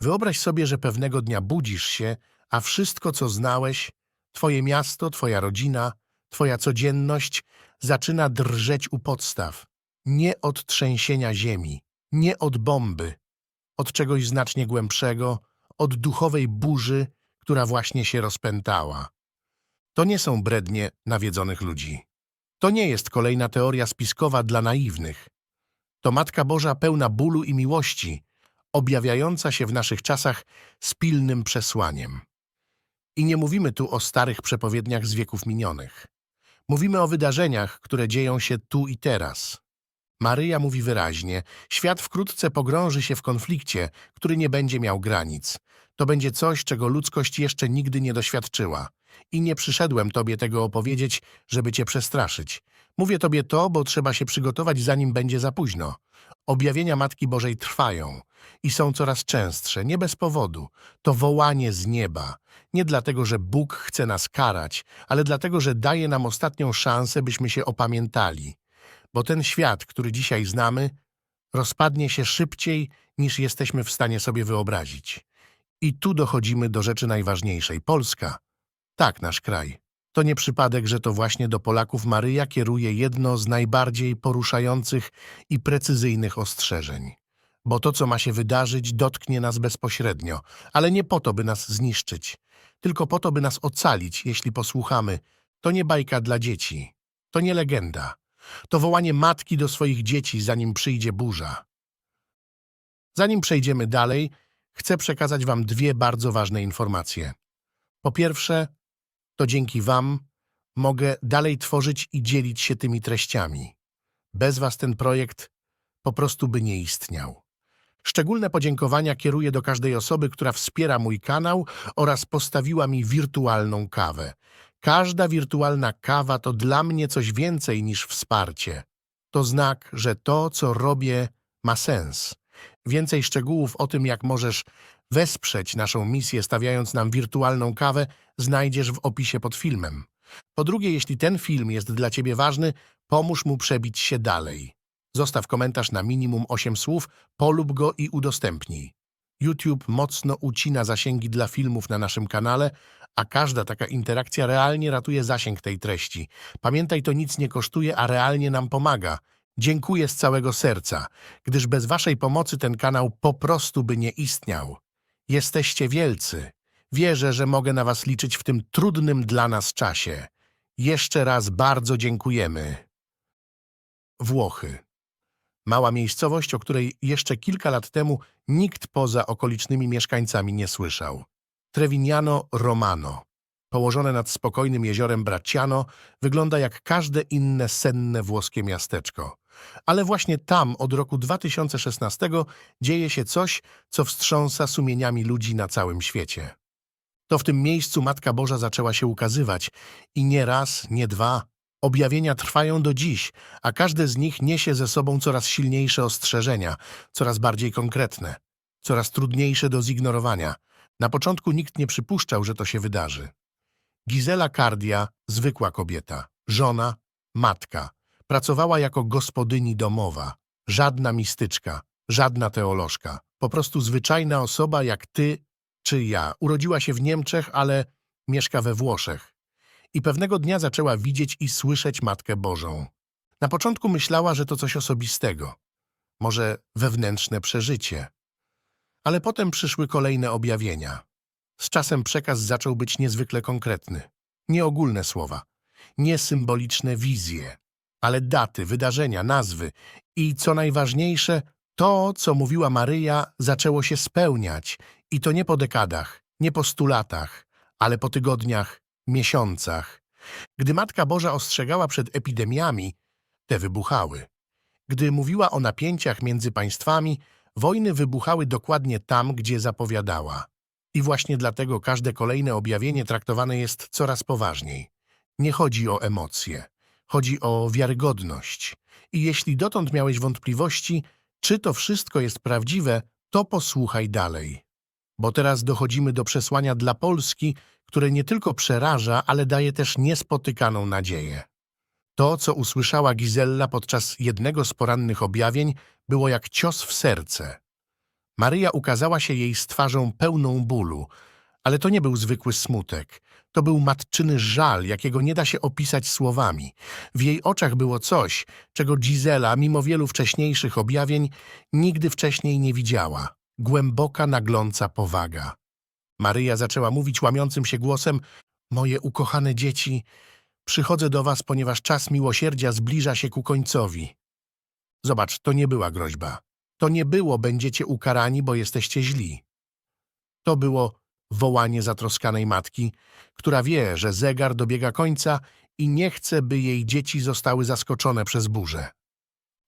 Wyobraź sobie, że pewnego dnia budzisz się, a wszystko, co znałeś, twoje miasto, twoja rodzina, twoja codzienność zaczyna drżeć u podstaw. Nie od trzęsienia ziemi, nie od bomby, od czegoś znacznie głębszego, od duchowej burzy, która właśnie się rozpętała. To nie są brednie nawiedzonych ludzi. To nie jest kolejna teoria spiskowa dla naiwnych. To Matka Boża pełna bólu i miłości, objawiająca się w naszych czasach z pilnym przesłaniem. I nie mówimy tu o starych przepowiedniach z wieków minionych. Mówimy o wydarzeniach, które dzieją się tu i teraz. Maryja mówi wyraźnie, świat wkrótce pogrąży się w konflikcie, który nie będzie miał granic. To będzie coś, czego ludzkość jeszcze nigdy nie doświadczyła. I nie przyszedłem tobie tego opowiedzieć, żeby cię przestraszyć. Mówię tobie to, bo trzeba się przygotować, zanim będzie za późno. Objawienia Matki Bożej trwają i są coraz częstsze, nie bez powodu. To wołanie z nieba. Nie dlatego, że Bóg chce nas karać, ale dlatego, że daje nam ostatnią szansę, byśmy się opamiętali. Bo ten świat, który dzisiaj znamy, rozpadnie się szybciej, niż jesteśmy w stanie sobie wyobrazić. I tu dochodzimy do rzeczy najważniejszej. Polska. Tak, nasz kraj. To nie przypadek, że to właśnie do Polaków Maryja kieruje jedno z najbardziej poruszających i precyzyjnych ostrzeżeń. Bo to, co ma się wydarzyć, dotknie nas bezpośrednio, ale nie po to, by nas zniszczyć, tylko po to, by nas ocalić, jeśli posłuchamy. To nie bajka dla dzieci, to nie legenda. To wołanie matki do swoich dzieci, zanim przyjdzie burza. Zanim przejdziemy dalej, chcę przekazać Wam dwie bardzo ważne informacje. Po pierwsze, to dzięki Wam mogę dalej tworzyć i dzielić się tymi treściami. Bez Was ten projekt po prostu by nie istniał. Szczególne podziękowania kieruję do każdej osoby, która wspiera mój kanał oraz postawiła mi wirtualną kawę. Każda wirtualna kawa to dla mnie coś więcej niż wsparcie. To znak, że to, co robię, ma sens. Więcej szczegółów o tym, jak możesz wesprzeć naszą misję, stawiając nam wirtualną kawę, znajdziesz w opisie pod filmem. Po drugie, jeśli ten film jest dla Ciebie ważny, pomóż mu przebić się dalej. Zostaw komentarz na minimum 8 słów, polub go i udostępnij. YouTube mocno ucina zasięgi dla filmów na naszym kanale, a każda taka interakcja realnie ratuje zasięg tej treści. Pamiętaj, to nic nie kosztuje, a realnie nam pomaga. Dziękuję z całego serca, gdyż bez Waszej pomocy ten kanał po prostu by nie istniał. Jesteście wielcy. Wierzę, że mogę na Was liczyć w tym trudnym dla nas czasie. Jeszcze raz bardzo dziękujemy. Włochy. Mała miejscowość, o której jeszcze kilka lat temu nikt poza okolicznymi mieszkańcami nie słyszał. Trevignano Romano, położone nad spokojnym jeziorem Bracciano, wygląda jak każde inne senne włoskie miasteczko. Ale właśnie tam od roku 2016 dzieje się coś, co wstrząsa sumieniami ludzi na całym świecie. To w tym miejscu Matka Boża zaczęła się ukazywać i nie raz, nie dwa. Objawienia trwają do dziś, a każde z nich niesie ze sobą coraz silniejsze ostrzeżenia, coraz bardziej konkretne, coraz trudniejsze do zignorowania. Na początku nikt nie przypuszczał, że to się wydarzy. Gizela Cardia, zwykła kobieta, żona, matka, pracowała jako gospodyni domowa, żadna mistyczka, żadna teolożka, po prostu zwyczajna osoba jak ty czy ja. Urodziła się w Niemczech, ale mieszka we Włoszech. I pewnego dnia zaczęła widzieć i słyszeć Matkę Bożą. Na początku myślała, że to coś osobistego, może wewnętrzne przeżycie. Ale potem przyszły kolejne objawienia. Z czasem przekaz zaczął być niezwykle konkretny. Nie ogólne słowa, nie symboliczne wizje, ale daty, wydarzenia, nazwy i co najważniejsze, to, co mówiła Maryja, zaczęło się spełniać i to nie po dekadach, nie po stu latach, ale po tygodniach, miesiącach. Gdy Matka Boża ostrzegała przed epidemiami, te wybuchały. Gdy mówiła o napięciach między państwami, wojny wybuchały dokładnie tam, gdzie zapowiadała. I właśnie dlatego każde kolejne objawienie traktowane jest coraz poważniej. Nie chodzi o emocje, chodzi o wiarygodność. I jeśli dotąd miałeś wątpliwości, czy to wszystko jest prawdziwe, to posłuchaj dalej. Bo teraz dochodzimy do przesłania dla Polski, które nie tylko przeraża, ale daje też niespotykaną nadzieję. To, co usłyszała Gizella podczas jednego z porannych objawień, było jak cios w serce. Maryja ukazała się jej z twarzą pełną bólu, ale to nie był zwykły smutek. To był matczyny żal, jakiego nie da się opisać słowami. W jej oczach było coś, czego Gisela, mimo wielu wcześniejszych objawień, nigdy wcześniej nie widziała. Głęboka, nagląca powaga. Maryja zaczęła mówić łamiącym się głosem Moje ukochane dzieci, przychodzę do was, ponieważ czas miłosierdzia zbliża się ku końcowi. Zobacz, to nie była groźba. To nie było będziecie ukarani, bo jesteście źli. To było wołanie zatroskanej matki, która wie, że zegar dobiega końca i nie chce, by jej dzieci zostały zaskoczone przez burzę.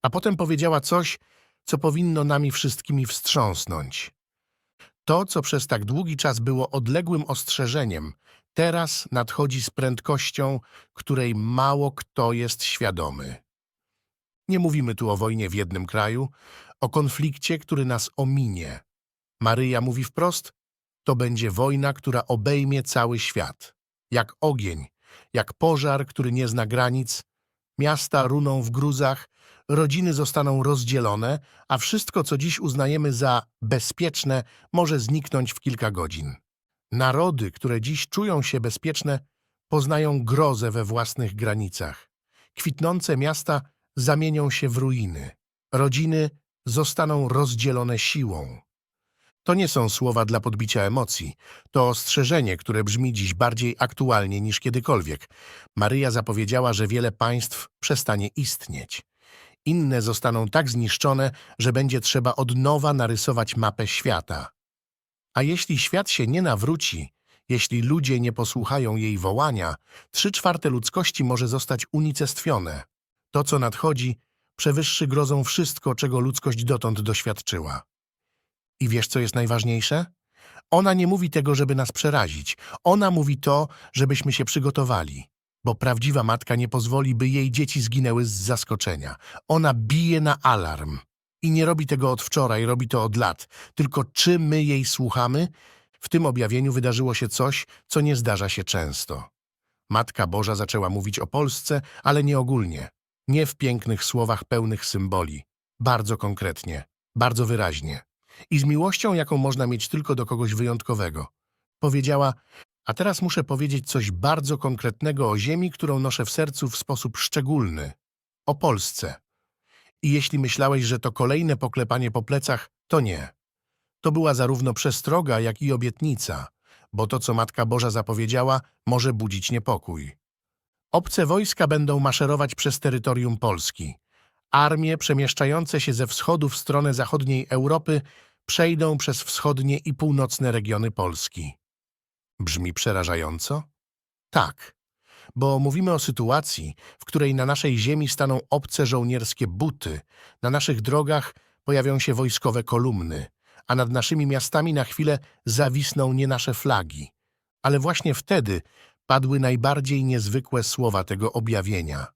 A potem powiedziała coś, co powinno nami wszystkimi wstrząsnąć. To, co przez tak długi czas było odległym ostrzeżeniem, teraz nadchodzi z prędkością, której mało kto jest świadomy. Nie mówimy tu o wojnie w jednym kraju, o konflikcie, który nas ominie. Maryja mówi wprost, to będzie wojna, która obejmie cały świat. Jak ogień, jak pożar, który nie zna granic, miasta runą w gruzach, rodziny zostaną rozdzielone, a wszystko, co dziś uznajemy za bezpieczne, może zniknąć w kilka godzin. Narody, które dziś czują się bezpieczne, poznają grozę we własnych granicach. Kwitnące miasta zamienią się w ruiny. Rodziny zostaną rozdzielone siłą. To nie są słowa dla podbicia emocji. To ostrzeżenie, które brzmi dziś bardziej aktualnie niż kiedykolwiek. Maryja zapowiedziała, że wiele państw przestanie istnieć. Inne zostaną tak zniszczone, że będzie trzeba od nowa narysować mapę świata. A jeśli świat się nie nawróci, jeśli ludzie nie posłuchają jej wołania, trzy czwarte ludzkości może zostać unicestwione. To, co nadchodzi, przewyższy grozą wszystko, czego ludzkość dotąd doświadczyła. I wiesz, co jest najważniejsze? Ona nie mówi tego, żeby nas przerazić. Ona mówi to, żebyśmy się przygotowali. Bo prawdziwa matka nie pozwoli, by jej dzieci zginęły z zaskoczenia. Ona bije na alarm. I nie robi tego od wczoraj, robi to od lat. Tylko czy my jej słuchamy? W tym objawieniu wydarzyło się coś, co nie zdarza się często. Matka Boża zaczęła mówić o Polsce, ale nie ogólnie. Nie w pięknych słowach pełnych symboli. Bardzo konkretnie, bardzo wyraźnie. I z miłością, jaką można mieć tylko do kogoś wyjątkowego. Powiedziała, a teraz muszę powiedzieć coś bardzo konkretnego o ziemi, którą noszę w sercu w sposób szczególny. O Polsce. I jeśli myślałeś, że to kolejne poklepanie po plecach, to nie. To była zarówno przestroga, jak i obietnica, bo to, co Matka Boża zapowiedziała, może budzić niepokój. Obce wojska będą maszerować przez terytorium Polski. Armie przemieszczające się ze wschodu w stronę zachodniej Europy przejdą przez wschodnie i północne regiony Polski. Brzmi przerażająco? Tak, bo mówimy o sytuacji, w której na naszej ziemi staną obce żołnierskie buty, na naszych drogach pojawią się wojskowe kolumny, a nad naszymi miastami na chwilę zawisną nie nasze flagi. Ale właśnie wtedy padły najbardziej niezwykłe słowa tego objawienia.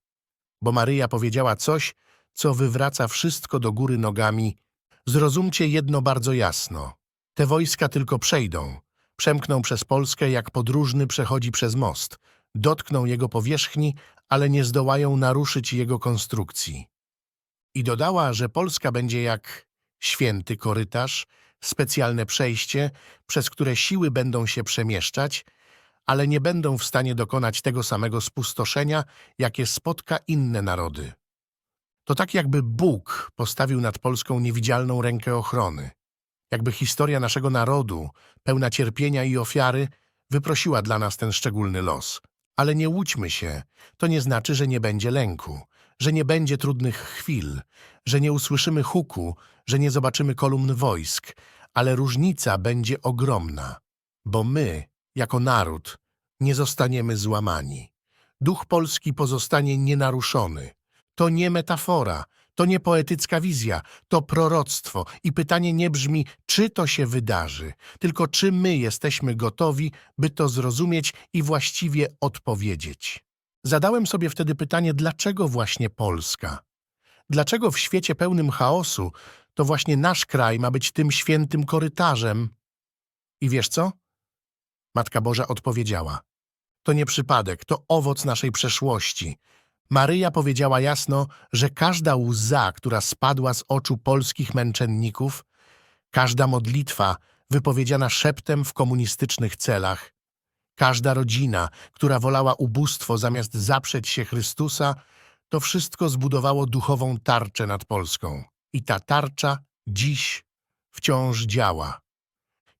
Bo Maryja powiedziała coś, co wywraca wszystko do góry nogami. Zrozumcie jedno bardzo jasno. Te wojska tylko przejdą, przemkną przez Polskę, jak podróżny przechodzi przez most, dotkną jego powierzchni, ale nie zdołają naruszyć jego konstrukcji. I dodała, że Polska będzie jak święty korytarz, specjalne przejście, przez które siły będą się przemieszczać, ale nie będą w stanie dokonać tego samego spustoszenia, jakie spotka inne narody. To tak jakby Bóg postawił nad Polską niewidzialną rękę ochrony. Jakby historia naszego narodu, pełna cierpienia i ofiary, wyprosiła dla nas ten szczególny los. Ale nie łudźmy się, to nie znaczy, że nie będzie lęku, że nie będzie trudnych chwil, że nie usłyszymy huku, że nie zobaczymy kolumn wojsk, ale różnica będzie ogromna, bo my, jako naród, nie zostaniemy złamani. Duch polski pozostanie nienaruszony. To nie metafora, to nie poetycka wizja, to proroctwo i pytanie nie brzmi, czy to się wydarzy, tylko czy my jesteśmy gotowi, by to zrozumieć i właściwie odpowiedzieć. Zadałem sobie wtedy pytanie, dlaczego właśnie Polska? Dlaczego w świecie pełnym chaosu to właśnie nasz kraj ma być tym świętym korytarzem? I wiesz co? Matka Boża odpowiedziała. To nie przypadek, to owoc naszej przeszłości. Maryja powiedziała jasno, że każda łza, która spadła z oczu polskich męczenników, Każda modlitwa wypowiedziana szeptem w komunistycznych celach, każda rodzina, która wolała ubóstwo zamiast zaprzeć się Chrystusa, to wszystko zbudowało duchową tarczę nad Polską. I ta tarcza dziś wciąż działa.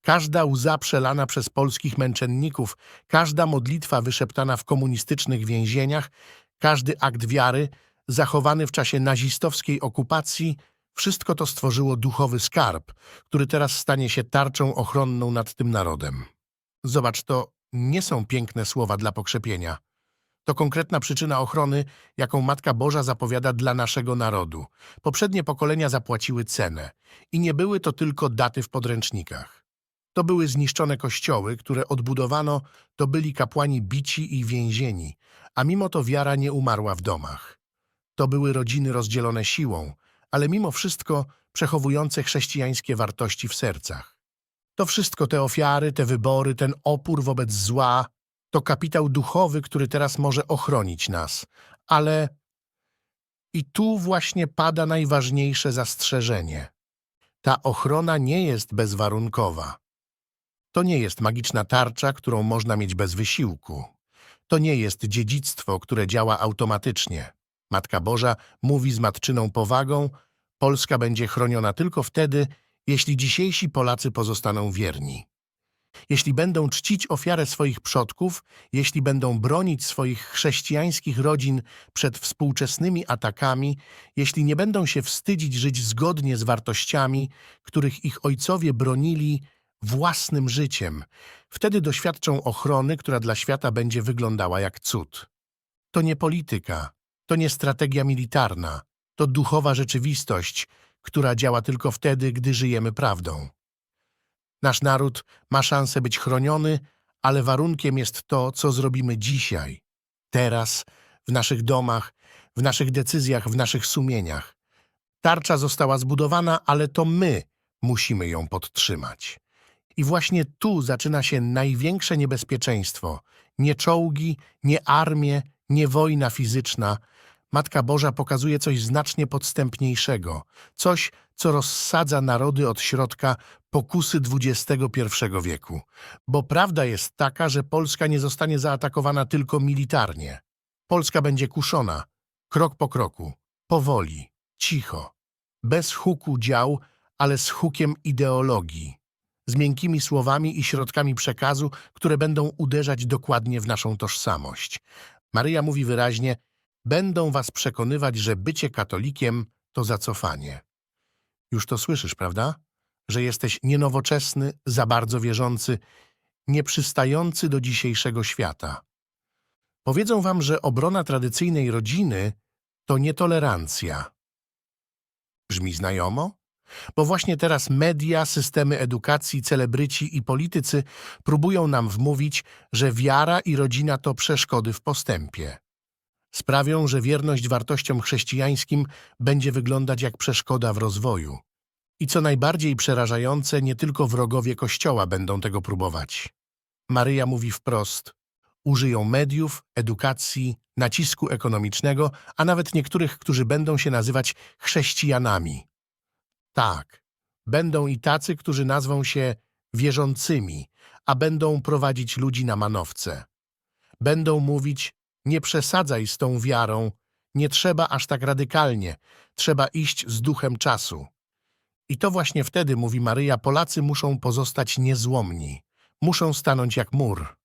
Każda łza przelana przez polskich męczenników, każda modlitwa wyszeptana w komunistycznych więzieniach, każdy akt wiary zachowany w czasie nazistowskiej okupacji, wszystko to stworzyło duchowy skarb, który teraz stanie się tarczą ochronną nad tym narodem. Zobacz, to nie są piękne słowa dla pokrzepienia. To konkretna przyczyna ochrony, jaką Matka Boża zapowiada dla naszego narodu. Poprzednie pokolenia zapłaciły cenę i nie były to tylko daty w podręcznikach. To były zniszczone kościoły, które odbudowano, to byli kapłani bici i więzieni, a mimo to wiara nie umarła w domach. To były rodziny rozdzielone siłą, ale mimo wszystko przechowujące chrześcijańskie wartości w sercach. To wszystko, te ofiary, te wybory, ten opór wobec zła, to kapitał duchowy, który teraz może ochronić nas. Ale i tu właśnie pada najważniejsze zastrzeżenie. Ta ochrona nie jest bezwarunkowa. To nie jest magiczna tarcza, którą można mieć bez wysiłku. To nie jest dziedzictwo, które działa automatycznie. Matka Boża mówi z matczyną powagą, Polska będzie chroniona tylko wtedy, jeśli dzisiejsi Polacy pozostaną wierni. Jeśli będą czcić ofiarę swoich przodków, jeśli będą bronić swoich chrześcijańskich rodzin przed współczesnymi atakami, jeśli nie będą się wstydzić żyć zgodnie z wartościami, których ich ojcowie bronili własnym życiem, wtedy doświadczą ochrony, która dla świata będzie wyglądała jak cud. To nie polityka, to nie strategia militarna, to duchowa rzeczywistość, która działa tylko wtedy, gdy żyjemy prawdą. Nasz naród ma szansę być chroniony, ale warunkiem jest to, co zrobimy dzisiaj, teraz, w naszych domach, w naszych decyzjach, w naszych sumieniach. Tarcza została zbudowana, ale to my musimy ją podtrzymać. I właśnie tu zaczyna się największe niebezpieczeństwo. Nie czołgi, nie armie, nie wojna fizyczna. Matka Boża pokazuje coś znacznie podstępniejszego. Coś, co rozsadza narody od środka pokusy XXI wieku. Bo prawda jest taka, że Polska nie zostanie zaatakowana tylko militarnie. Polska będzie kuszona, krok po kroku, powoli, cicho, bez huku dział, ale z hukiem ideologii, z miękkimi słowami i środkami przekazu, które będą uderzać dokładnie w naszą tożsamość. Maryja mówi wyraźnie, będą was przekonywać, że bycie katolikiem to zacofanie. Już to słyszysz, prawda? Że jesteś nienowoczesny, za bardzo wierzący, nieprzystający do dzisiejszego świata. Powiedzą wam, że obrona tradycyjnej rodziny to nietolerancja. Brzmi znajomo? Bo właśnie teraz media, systemy edukacji, celebryci i politycy próbują nam wmówić, że wiara i rodzina to przeszkody w postępie. Sprawią, że wierność wartościom chrześcijańskim będzie wyglądać jak przeszkoda w rozwoju. I co najbardziej przerażające, nie tylko wrogowie Kościoła będą tego próbować. Maryja mówi wprost, użyją mediów, edukacji, nacisku ekonomicznego, a nawet niektórych, którzy będą się nazywać chrześcijanami. Tak, będą i tacy, którzy nazwą się wierzącymi, a będą prowadzić ludzi na manowce. Będą mówić, nie przesadzaj z tą wiarą, nie trzeba aż tak radykalnie, trzeba iść z duchem czasu. I to właśnie wtedy, mówi Maryja, Polacy muszą pozostać niezłomni, muszą stanąć jak mur,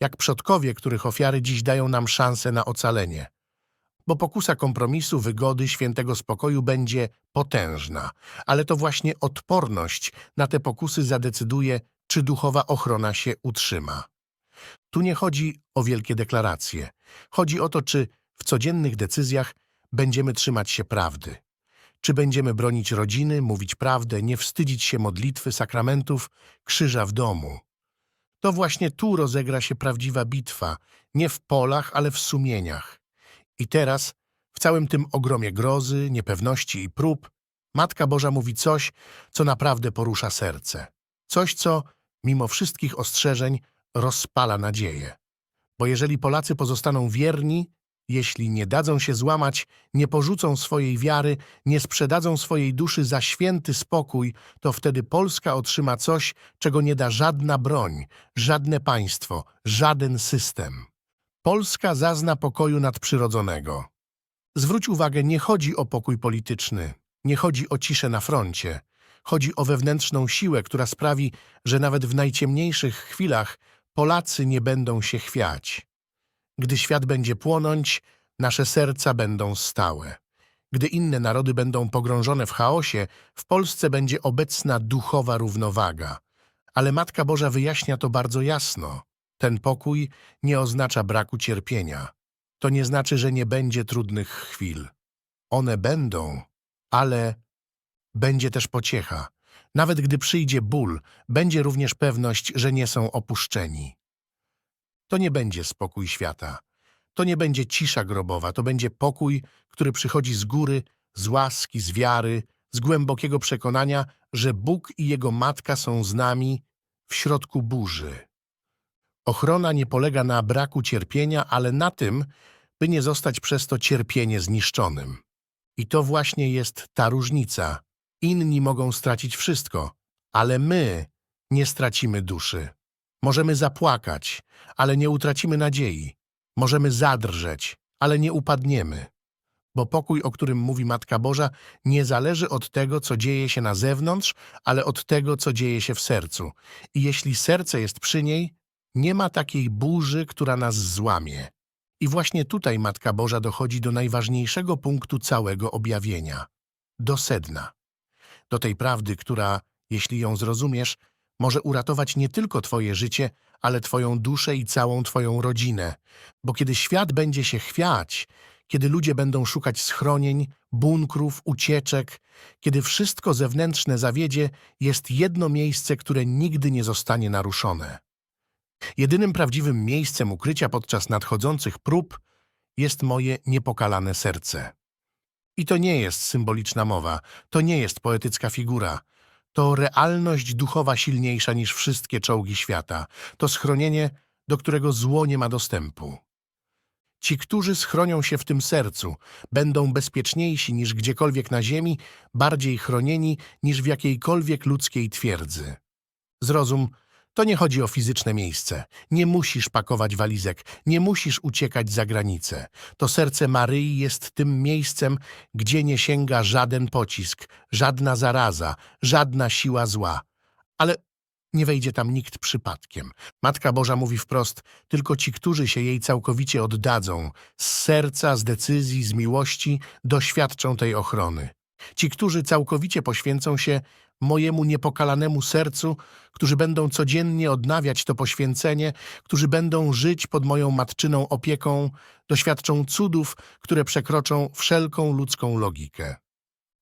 jak przodkowie, których ofiary dziś dają nam szansę na ocalenie. Bo pokusa kompromisu, wygody, świętego spokoju będzie potężna, ale to właśnie odporność na te pokusy zadecyduje, czy duchowa ochrona się utrzyma. Tu nie chodzi o wielkie deklaracje. Chodzi o to, czy w codziennych decyzjach będziemy trzymać się prawdy. Czy będziemy bronić rodziny, mówić prawdę, nie wstydzić się modlitwy, sakramentów, krzyża w domu. To właśnie tu rozegra się prawdziwa bitwa, nie w polach, ale w sumieniach. I teraz, w całym tym ogromie grozy, niepewności i prób, Matka Boża mówi coś, co naprawdę porusza serce. Coś, co, mimo wszystkich ostrzeżeń, rozpala nadzieję. Bo jeżeli Polacy pozostaną wierni, Jeśli nie dadzą się złamać, nie porzucą swojej wiary, nie sprzedadzą swojej duszy za święty spokój, to wtedy Polska otrzyma coś, czego nie da żadna broń, żadne państwo, żaden system. Polska zazna pokoju nadprzyrodzonego. Zwróć uwagę, nie chodzi o pokój polityczny, nie chodzi o ciszę na froncie. Chodzi o wewnętrzną siłę, która sprawi, że nawet w najciemniejszych chwilach Polacy nie będą się chwiać. Gdy świat będzie płonąć, nasze serca będą stałe. Gdy inne narody będą pogrążone w chaosie, w Polsce będzie obecna duchowa równowaga. Ale Matka Boża wyjaśnia to bardzo jasno. Ten pokój nie oznacza braku cierpienia. To nie znaczy, że nie będzie trudnych chwil. One będą, ale będzie też pociecha. Nawet gdy przyjdzie ból, będzie również pewność, że nie są opuszczeni. To nie będzie spokój świata. To nie będzie cisza grobowa, to będzie pokój, który przychodzi z góry, z łaski, z wiary, z głębokiego przekonania, że Bóg i Jego Matka są z nami w środku burzy. Ochrona nie polega na braku cierpienia, ale na tym, by nie zostać przez to cierpienie zniszczonym. I to właśnie jest ta różnica. Inni mogą stracić wszystko, ale my nie stracimy duszy. Możemy zapłakać, ale nie utracimy nadziei. Możemy zadrżeć, ale nie upadniemy. Bo pokój, o którym mówi Matka Boża, nie zależy od tego, co dzieje się na zewnątrz, ale od tego, co dzieje się w sercu. I jeśli serce jest przy niej, nie ma takiej burzy, która nas złamie. I właśnie tutaj Matka Boża dochodzi do najważniejszego punktu całego objawienia do sedna. Do tej prawdy, która, jeśli ją zrozumiesz, może uratować nie tylko Twoje życie, ale Twoją duszę i całą Twoją rodzinę. Bo kiedy świat będzie się chwiać, kiedy ludzie będą szukać schronień, bunkrów, ucieczek, kiedy wszystko zewnętrzne zawiedzie, jest jedno miejsce, które nigdy nie zostanie naruszone. Jedynym prawdziwym miejscem ukrycia podczas nadchodzących prób jest moje niepokalane serce. I to nie jest symboliczna mowa, to nie jest poetycka figura. To realność duchowa silniejsza niż wszystkie czołgi świata. To schronienie, do którego zło nie ma dostępu. Ci, którzy schronią się w tym sercu, będą bezpieczniejsi niż gdziekolwiek na ziemi, bardziej chronieni niż w jakiejkolwiek ludzkiej twierdzy. Zrozum, to nie chodzi o fizyczne miejsce. Nie musisz pakować walizek, nie musisz uciekać za granicę. To serce Maryi jest tym miejscem, gdzie nie sięga żaden pocisk, żadna zaraza, żadna siła zła. Ale nie wejdzie tam nikt przypadkiem. Matka Boża mówi wprost, tylko ci, którzy się jej całkowicie oddadzą, z serca, z decyzji, z miłości, doświadczą tej ochrony. Ci, którzy całkowicie poświęcą się mojemu niepokalanemu sercu, którzy będą codziennie odnawiać to poświęcenie, którzy będą żyć pod moją matczyną opieką, doświadczą cudów, które przekroczą wszelką ludzką logikę.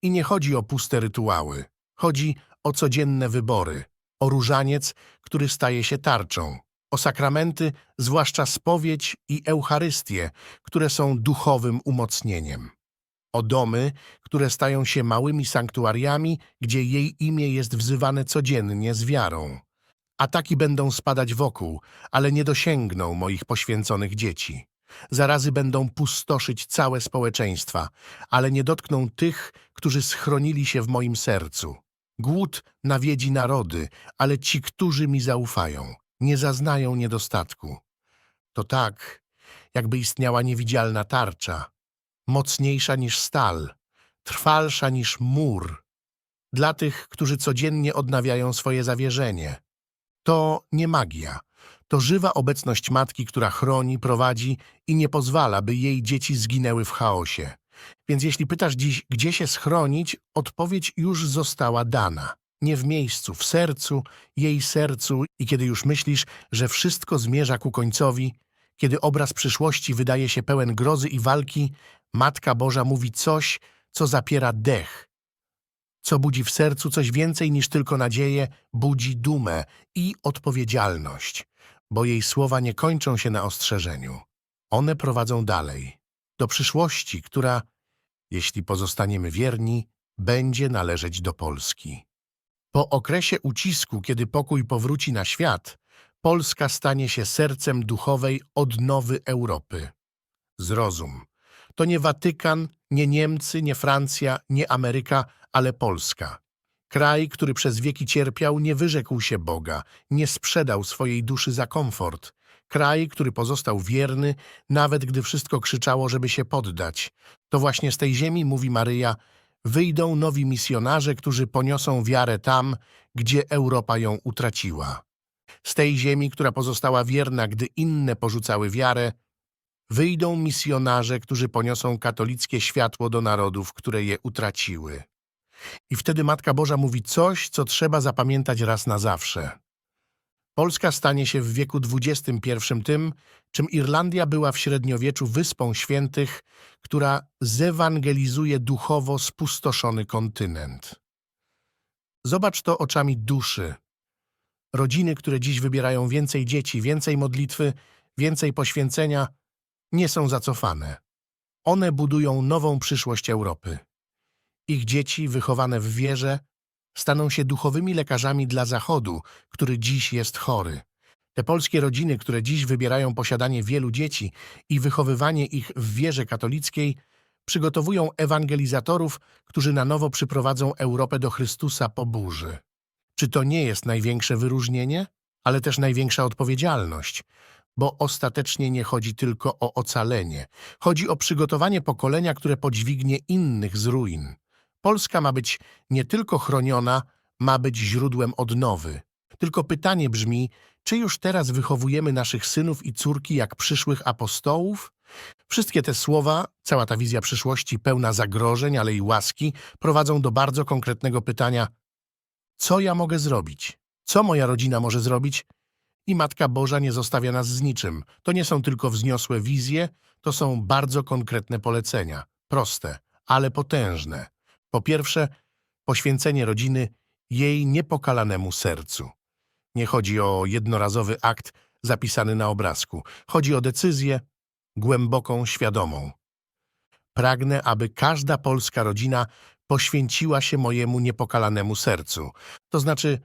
I nie chodzi o puste rytuały, chodzi o codzienne wybory, o różaniec, który staje się tarczą, o sakramenty, zwłaszcza spowiedź i Eucharystię, które są duchowym umocnieniem o domy, które stają się małymi sanktuariami, gdzie jej imię jest wzywane codziennie z wiarą. Ataki będą spadać wokół, ale nie dosięgną moich poświęconych dzieci. Zarazy będą pustoszyć całe społeczeństwa, ale nie dotkną tych, którzy schronili się w moim sercu. Głód nawiedzi narody, ale ci, którzy mi zaufają, nie zaznają niedostatku. To tak, jakby istniała niewidzialna tarcza, mocniejsza niż stal, trwalsza niż mur, dla tych, którzy codziennie odnawiają swoje zawierzenie. To nie magia, to żywa obecność matki, która chroni, prowadzi i nie pozwala, by jej dzieci zginęły w chaosie. Więc jeśli pytasz dziś, gdzie się schronić, odpowiedź już została dana. Nie w miejscu, w sercu, jej sercu i kiedy już myślisz, że wszystko zmierza ku końcowi, kiedy obraz przyszłości wydaje się pełen grozy i walki, Matka Boża mówi coś, co zapiera dech, co budzi w sercu coś więcej niż tylko nadzieję, budzi dumę i odpowiedzialność, bo jej słowa nie kończą się na ostrzeżeniu. One prowadzą dalej, do przyszłości, która, jeśli pozostaniemy wierni, będzie należeć do Polski. Po okresie ucisku, kiedy pokój powróci na świat, Polska stanie się sercem duchowej odnowy Europy. Zrozum. To nie Watykan, nie Niemcy, nie Francja, nie Ameryka, ale Polska. Kraj, który przez wieki cierpiał, nie wyrzekł się Boga, nie sprzedał swojej duszy za komfort. Kraj, który pozostał wierny, nawet gdy wszystko krzyczało, żeby się poddać. To właśnie z tej ziemi, mówi Maryja, wyjdą nowi misjonarze, którzy poniosą wiarę tam, gdzie Europa ją utraciła. Z tej ziemi, która pozostała wierna, gdy inne porzucały wiarę, wyjdą misjonarze, którzy poniosą katolickie światło do narodów, które je utraciły. I wtedy Matka Boża mówi coś, co trzeba zapamiętać raz na zawsze. Polska stanie się w wieku XXI tym, czym Irlandia była w średniowieczu wyspą świętych, która zewangelizuje duchowo spustoszony kontynent. Zobacz to oczami duszy. Rodziny, które dziś wybierają więcej dzieci, więcej modlitwy, więcej poświęcenia, nie są zacofane. One budują nową przyszłość Europy. Ich dzieci, wychowane w wierze, staną się duchowymi lekarzami dla Zachodu, który dziś jest chory. Te polskie rodziny, które dziś wybierają posiadanie wielu dzieci i wychowywanie ich w wierze katolickiej, przygotowują ewangelizatorów, którzy na nowo przyprowadzą Europę do Chrystusa po burzy. Czy to nie jest największe wyróżnienie, ale też największa odpowiedzialność? Bo ostatecznie nie chodzi tylko o ocalenie. Chodzi o przygotowanie pokolenia, które podźwignie innych z ruin. Polska ma być nie tylko chroniona, ma być źródłem odnowy. Tylko pytanie brzmi, czy już teraz wychowujemy naszych synów i córki jak przyszłych apostołów? Wszystkie te słowa, cała ta wizja przyszłości pełna zagrożeń, ale i łaski, prowadzą do bardzo konkretnego pytania: co ja mogę zrobić? Co moja rodzina może zrobić? I Matka Boża nie zostawia nas z niczym. To nie są tylko wzniosłe wizje, to są bardzo konkretne polecenia. Proste, ale potężne. Po pierwsze, poświęcenie rodziny jej niepokalanemu sercu. Nie chodzi o jednorazowy akt zapisany na obrazku. Chodzi o decyzję głęboką, świadomą. Pragnę, aby każda polska rodzina poświęciła się mojemu niepokalanemu sercu. To znaczy,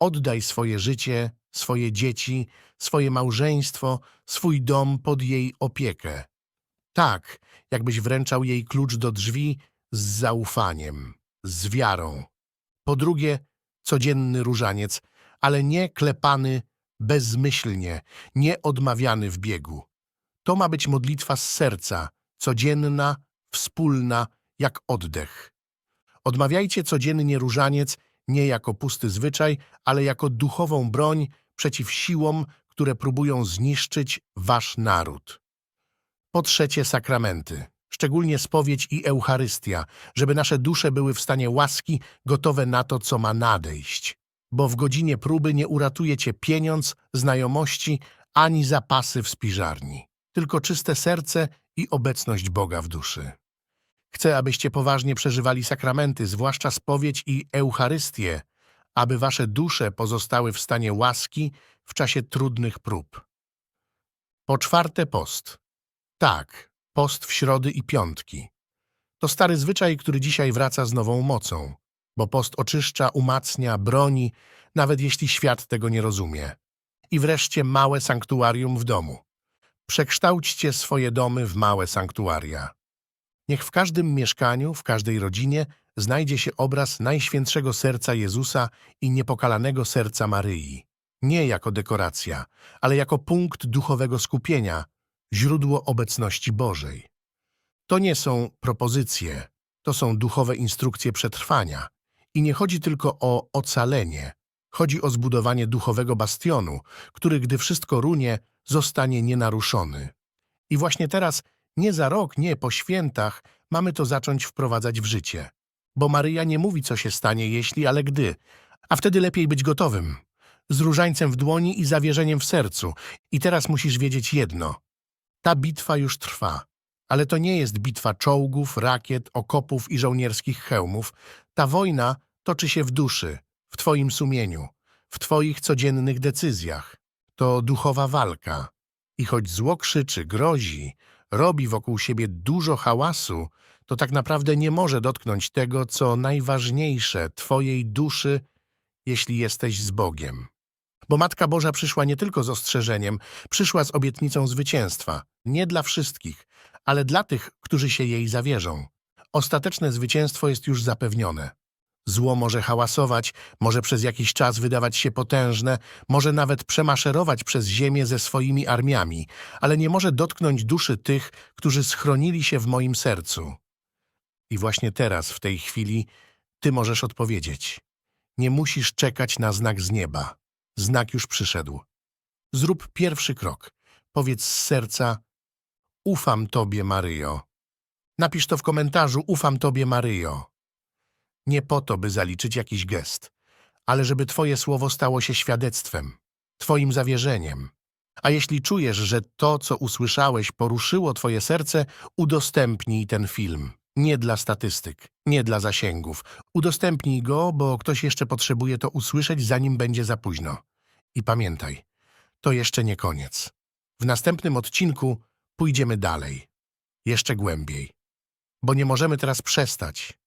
oddaj swoje życie, swoje dzieci, swoje małżeństwo, swój dom pod jej opiekę. Tak, jakbyś wręczał jej klucz do drzwi z zaufaniem, z wiarą. Po drugie, codzienny różaniec, ale nie klepany bezmyślnie, nie odmawiany w biegu. To ma być modlitwa z serca, codzienna, wspólna, jak oddech. Odmawiajcie codziennie różaniec nie jako pusty zwyczaj, ale jako duchową broń przeciw siłom, które próbują zniszczyć wasz naród. Po trzecie, sakramenty, szczególnie spowiedź i Eucharystia, żeby nasze dusze były w stanie łaski, gotowe na to, co ma nadejść. Bo w godzinie próby nie uratuje cię pieniądz, znajomości, ani zapasy w spiżarni, tylko czyste serce i obecność Boga w duszy. Chcę, abyście poważnie przeżywali sakramenty, zwłaszcza spowiedź i Eucharystię, aby wasze dusze pozostały w stanie łaski w czasie trudnych prób. Po czwarte post. Tak, post w środy i piątki. To stary zwyczaj, który dzisiaj wraca z nową mocą, bo post oczyszcza, umacnia, broni, nawet jeśli świat tego nie rozumie. I wreszcie małe sanktuarium w domu. Przekształćcie swoje domy w małe sanktuaria. Niech w każdym mieszkaniu, w każdej rodzinie znajdzie się obraz Najświętszego Serca Jezusa i Niepokalanego Serca Maryi. Nie jako dekoracja, ale jako punkt duchowego skupienia, źródło obecności Bożej. To nie są propozycje, to są duchowe instrukcje przetrwania. I nie chodzi tylko o ocalenie, chodzi o zbudowanie duchowego bastionu, który, gdy wszystko runie, zostanie nienaruszony. I właśnie teraz nie za rok, nie po świętach mamy to zacząć wprowadzać w życie. Bo Maryja nie mówi, co się stanie, jeśli, ale gdy. A wtedy lepiej być gotowym. Z różańcem w dłoni i zawierzeniem w sercu. I teraz musisz wiedzieć jedno. Ta bitwa już trwa. Ale to nie jest bitwa czołgów, rakiet, okopów i żołnierskich hełmów. Ta wojna toczy się w duszy, w twoim sumieniu, w twoich codziennych decyzjach. To duchowa walka. I choć zło krzyczy, grozi, robi wokół siebie dużo hałasu, to tak naprawdę nie może dotknąć tego, co najważniejsze, Twojej duszy, jeśli jesteś z Bogiem. Bo Matka Boża przyszła nie tylko z ostrzeżeniem, przyszła z obietnicą zwycięstwa. Nie dla wszystkich, ale dla tych, którzy się jej zawierzą. Ostateczne zwycięstwo jest już zapewnione. Zło może hałasować, może przez jakiś czas wydawać się potężne, może nawet przemaszerować przez ziemię ze swoimi armiami, ale nie może dotknąć duszy tych, którzy schronili się w moim sercu. I właśnie teraz, w tej chwili, ty możesz odpowiedzieć. Nie musisz czekać na znak z nieba. Znak już przyszedł. Zrób pierwszy krok. Powiedz z serca: Ufam Tobie, Maryjo. Napisz to w komentarzu: Ufam Tobie, Maryjo. Nie po to, by zaliczyć jakiś gest, ale żeby Twoje słowo stało się świadectwem, Twoim zawierzeniem. A jeśli czujesz, że to, co usłyszałeś, poruszyło Twoje serce, udostępnij ten film. Nie dla statystyk, nie dla zasięgów. Udostępnij go, bo ktoś jeszcze potrzebuje to usłyszeć, zanim będzie za późno. I pamiętaj, to jeszcze nie koniec. W następnym odcinku pójdziemy dalej, jeszcze głębiej. Bo nie możemy teraz przestać.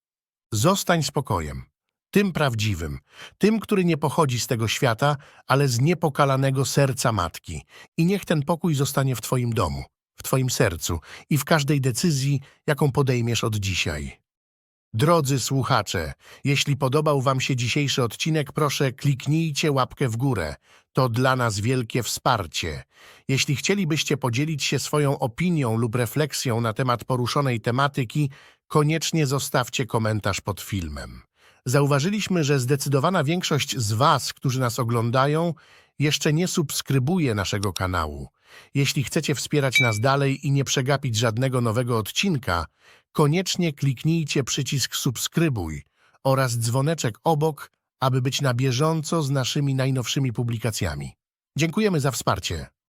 Zostań spokojem, tym prawdziwym, tym, który nie pochodzi z tego świata, ale z niepokalanego serca matki. I niech ten pokój zostanie w Twoim domu, w Twoim sercu i w każdej decyzji, jaką podejmiesz od dzisiaj. Drodzy słuchacze, jeśli podobał Wam się dzisiejszy odcinek, proszę kliknijcie łapkę w górę. To dla nas wielkie wsparcie. Jeśli chcielibyście podzielić się swoją opinią lub refleksją na temat poruszonej tematyki, koniecznie zostawcie komentarz pod filmem. Zauważyliśmy, że zdecydowana większość z Was, którzy nas oglądają, jeszcze nie subskrybuje naszego kanału. Jeśli chcecie wspierać nas dalej i nie przegapić żadnego nowego odcinka, koniecznie kliknijcie przycisk subskrybuj oraz dzwoneczek obok, aby być na bieżąco z naszymi najnowszymi publikacjami. Dziękujemy za wsparcie.